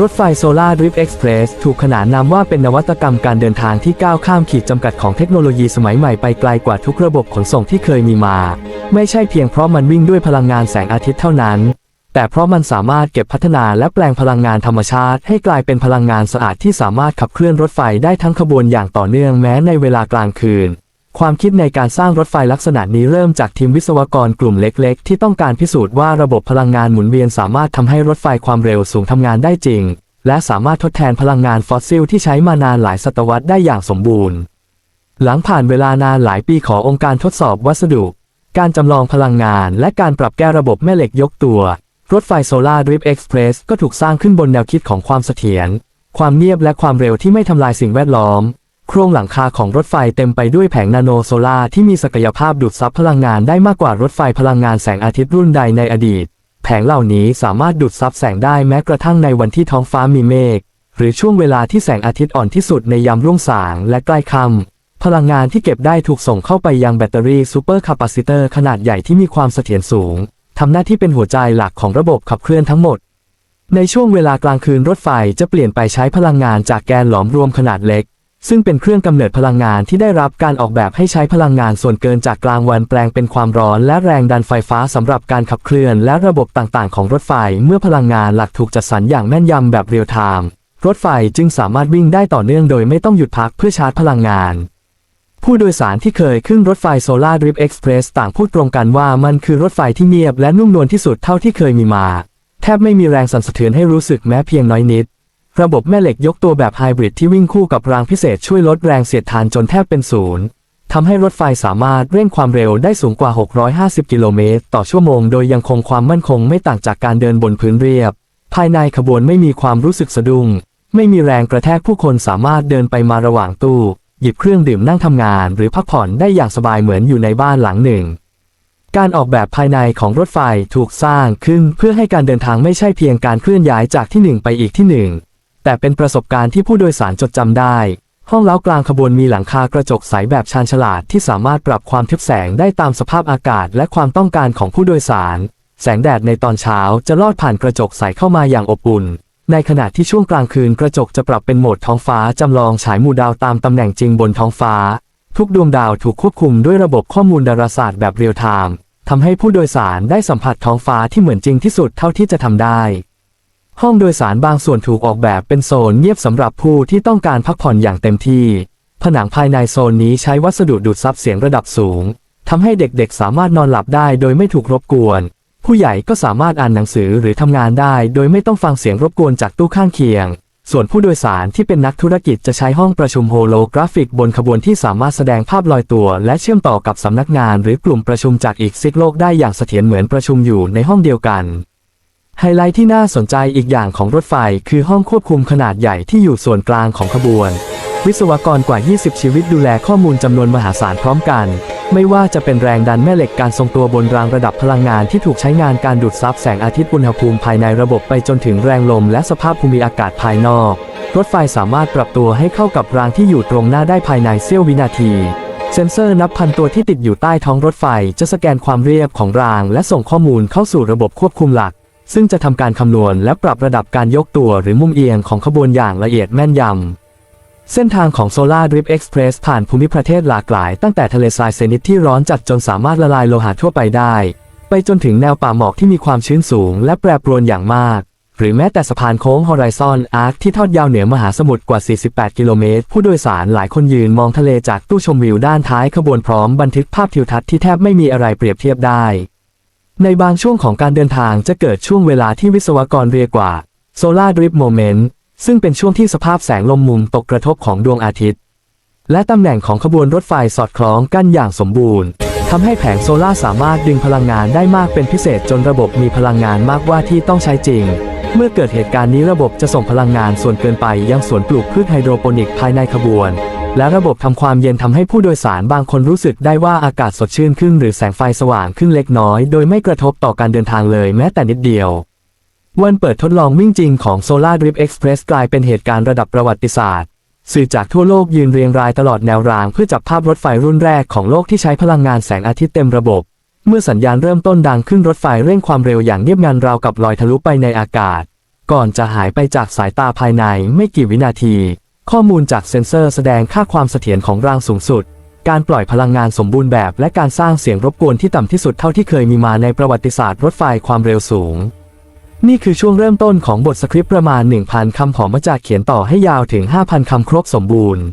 รถไฟโซลาร์ดริฟต์เอ็กซ์เพรสถูกขนานนามว่าเป็นนวัตกรรมการเดินทางที่ก้าวข้ามขีดจำกัดของเทคโนโลยีสมัยใหม่ไปไกลกว่าทุกระบบขนส่งที่เคยมีมา ไม่ใช่เพียงเพราะมันวิ่งด้วยพลังงานแสงอาทิตย์เท่านั้น แต่เพราะมันสามารถเก็บพัฒนาและแปลงพลังงานธรรมชาติ ให้กลายเป็นพลังงานสะอาดที่สามารถขับเคลื่อนรถไฟได้ทั้งขบวนอย่างต่อเนื่องแม้ในเวลากลางคืน ความคิดในการสร้างรถไฟลักษณะนี้เริ่มจากทีมวิศวกรกลุ่มเล็ก ๆ ที่ต้องการพิสูจน์ว่าระบบพลังงานหมุนเวียนสามารถทำให้รถไฟความเร็วสูงทำงานได้จริง และสามารถทดแทนพลังงานฟอสซิลที่ใช้มานานหลายศตวรรษได้อย่างสมบูรณ์ หลังผ่านเวลานานหลายปีขององค์การทดสอบวัสดุ การจำลองพลังงาน และการปรับแก้ระบบแม่เหล็กยกตัว รถไฟโซลาร์ดริฟต์เอ็กซ์เพรสก็ถูกสร้างขึ้นบนแนวคิดของความเสถียรความเงียบและความเร็วที่ไม่ทำลายสิ่งแวดล้อม โครงหลังคาของรถไฟเต็มไปด้วยแผงนาโนโซลาที่มีศักยภาพดูดซับพลังงานได้มากกว่ารถไฟพลังงานแสงอาทิตย์รุ่นใดในอดีต แผงเหล่านี้สามารถดูดซับแสงได้แม้กระทั่งในวันที่ท้องฟ้ามีเมฆหรือช่วงเวลาที่แสงอาทิตย์อ่อนที่สุดในยามรุ่งสางและใกล้ค่ำพลังงานที่เก็บได้ถูกส่งเข้าไปยังแบตเตอรี่ซูเปอร์คาปาซิเตอร์ขนาดใหญ่ที่มีความเสถียรสูงทำหน้าที่เป็นหัวใจหลักของระบบขับเคลื่อนทั้งหมด ในช่วงเวลากลางคืนรถไฟจะเปลี่ยนไปใช้พลังงานจากแกนหลอมรวมขนาดเล็ก ซึ่งเป็นเครื่องกำเนิดพลังงานที่ได้รับการออกแบบให้ใช้พลังงานส่วนเกินจากกลางวันแปลงเป็นความร้อนและแรงดันไฟฟ้าสำหรับการขับเคลื่อนและระบบต่างๆ ของรถไฟ เมื่อพลังงานหลักถูกจัดสรรอย่างแม่นยำแบบเรียลไทม์รถไฟจึงสามารถวิ่งได้ต่อเนื่องโดยไม่ต้องหยุดพักเพื่อชาร์จพลังงาน ผู้โดยสารที่เคยขึ้นรถไฟโซลาร์ดริฟต์เอ็กซ์เพรสต่างพูดตรงกันว่ามันคือรถไฟที่เงียบและนุ่มนวลที่สุดเท่าที่เคยมีมา แทบไม่มีแรงสั่นสะเทือนให้รู้สึกแม้เพียงน้อยนิด ระบบแม่เหล็กยกตัวแบบไฮบริดที่วิ่งคู่กับรางพิเศษช่วยลดแรงเสียดทานจนแทบเป็นศูนย์ทำให้รถไฟสามารถเร่งความเร็วได้สูงกว่า 650 กิโลเมตร ต่อชั่วโมง โดยยังคงความมั่นคงไม่ต่างจากการเดินบนพื้นเรียบ ภายในขบวนไม่มีความรู้สึกสะดุ้ง ไม่มีแรงกระแทกผู้คนสามารถเดินไปมาระหว่างตู้ หยิบเครื่องดื่มนั่งทำงาน หรือพักผ่อนได้อย่างสบายเหมือนอยู่ในบ้านหลังหนึ่ง การออกแบบภายในของรถไฟถูกสร้างขึ้นเพื่อให้การเดินทางไม่ใช่เพียงการเคลื่อนย้ายจากที่หนึ่งไปอีกที่หนึ่ง แต่เป็นประสบการณ์ที่ผู้โดยสารจดจำได้ ห้องเล้ากลางขบวนมีหลังคากระจกใสแบบชาญฉลาดที่สามารถปรับความทึบแสงได้ตามสภาพอากาศและความต้องการของผู้โดยสาร แสงแดดในตอนเช้าจะลอดผ่านกระจกใสเข้ามาอย่างอบอุ่น ในขณะที่ช่วงกลางคืนกระจกจะปรับเป็นโหมดท้องฟ้าจำลองฉายหมู่ดาวตามตำแหน่งจริงบนท้องฟ้า ทุกดวงดาวถูกควบคุมด้วยระบบข้อมูลดาราศาสตร์แบบเรียลไทม์ทำให้ผู้โดยสารได้สัมผัสท้องฟ้าที่เหมือนจริงที่สุดเท่าที่จะทำได้ ห้องโดยสารบางส่วนถูกออกแบบเป็นโซนเงียบสำหรับผู้ที่ต้องการพักผ่อนอย่างเต็มที่ ผนังภายในโซนนี้ใช้วัสดุดูดซับเสียงระดับสูงทำให้เด็กๆ สามารถนอนหลับได้โดยไม่ถูกรบกวน ผู้ใหญ่ก็สามารถอ่านหนังสือหรือทำงานได้ โดยไม่ต้องฟังเสียงรบกวนจากตู้ข้างเคียง ส่วนผู้โดยสารที่เป็นนักธุรกิจจะใช้ห้องประชุมโฮโลกราฟิกบนขบวนที่สามารถแสดงภาพลอยตัว และเชื่อมต่อกับสำนักงานหรือกลุ่มประชุมจากอีกซิกโลกได้อย่างเสถียรเหมือนประชุมอยู่ในห้องเดียวกัน ไฮไลท์ที่น่าสนใจอีกอย่างของรถไฟคือห้องควบคุมขนาดใหญ่ที่อยู่ส่วนกลางของขบวน วิศวกรกว่า 20 ชีวิตดูแลข้อมูลจำนวนมหาศาลพร้อมกัน ไม่ว่าจะเป็นแรงดันแม่เหล็กการทรงตัวบนรางระดับพลังงานที่ถูกใช้งานการดูดซับแสงอาทิตย์อุณหภูมิภายในระบบไปจนถึงแรงลมและสภาพภูมิอากาศภายนอก รถไฟสามารถปรับตัวให้เข้ากับรางที่อยู่ตรงหน้าได้ภายในเสี้ยววินาทีเซนเซอร์นับพันตัวที่ติดอยู่ใต้ท้องรถไฟ จะสแกนความเรียบของราง และส่งข้อมูลเข้าสู่ระบบควบคุมหลัก ซึ่งจะทำการคำนวณและปรับระดับการยกตัวหรือมุมเอียงของขบวนอย่างละเอียดแม่นยำเส้นทางของ Solar Drip Express ผ่านภูมิประเทศหลากหลาย ตั้งแต่ทะเลทรายเซนิตที่ร้อนจัดจนสามารถละลายโลหะทั่วไปได้ ไปจนถึงแนวป่าหมอกที่มีความชื้นสูงและแปรปรวนอย่างมาก หรือแม้แต่สะพานโค้ง Horizon Arc ที่ทอดยาวเหนือมหาสมุทรกว่า 48 กิโลเมตร ผู้โดยสารหลายคนยืนมองทะเลจากตู้ชมวิวด้านท้ายขบวนพร้อมบันทึกภาพทิวทัศน์ที่แทบไม่มีอะไรเปรียบเทียบได้ ในบางช่วงของการเดินทางจะเกิดช่วงเวลาที่วิศวกรเรียกว่า Solar Drip Moment ซึ่งเป็นช่วงที่สภาพแสงลมมุมตกกระทบของดวงอาทิตย์ และตำแหน่งของขบวนรถไฟสอดคล้องกันอย่างสมบูรณ์ทำให้แผงโซลาร์สามารถดึงพลังงานได้มากเป็นพิเศษจนระบบมีพลังงานมากว่าที่ต้องใช้จริง เมื่อเกิดเหตุการณ์นี้ระบบจะส่งพลังงานส่วนเกินไปยังสวนปลูกพืชไฮโดรโปนิกภายในขบวน และระบบทำความเย็นทำให้ผู้โดยสารบางคนรู้สึกได้ว่าอากาศสดชื่นขึ้นหรือแสงไฟสว่างขึ้นเล็กน้อย โดยไม่กระทบต่อการเดินทางเลยแม้แต่นิดเดียว วันเปิดทดลองวิ่งจริงของ Solar Drip Express กลายเป็นเหตุการณ์ระดับประวัติศาสตร์สื่อจากทั่วโลกยืนเรียงรายตลอดแนวรางเพื่อจับภาพรถไฟรุ่นแรกของโลกที่ใช้พลังงานแสงอาทิตย์เต็มระบบ เมื่อสัญญาณเริ่มต้นดังขึ้นรถไฟเร่งความเร็วอย่างเงียบงันราวกับลอยทะลุไปในอากาศ ก่อนจะหายไปจากสายตาภายในไม่กี่วินาที ข้อมูลจากเซ็นเซอร์แสดงค่าความเสถียรของรางสูงสุด การปล่อยพลังงานสมบูรณ์แบบ และการสร้างเสียงรบกวนที่ต่ำที่สุดเท่าที่เคยมีมาในประวัติศาสตร์รถไฟความเร็วสูง นี่คือช่วงเริ่มต้นของบทสคริปต์ประมาณ 1,000 คำผอมมาจากเขียนต่อให้ยาวถึง 5,000 คำครบสมบูรณ์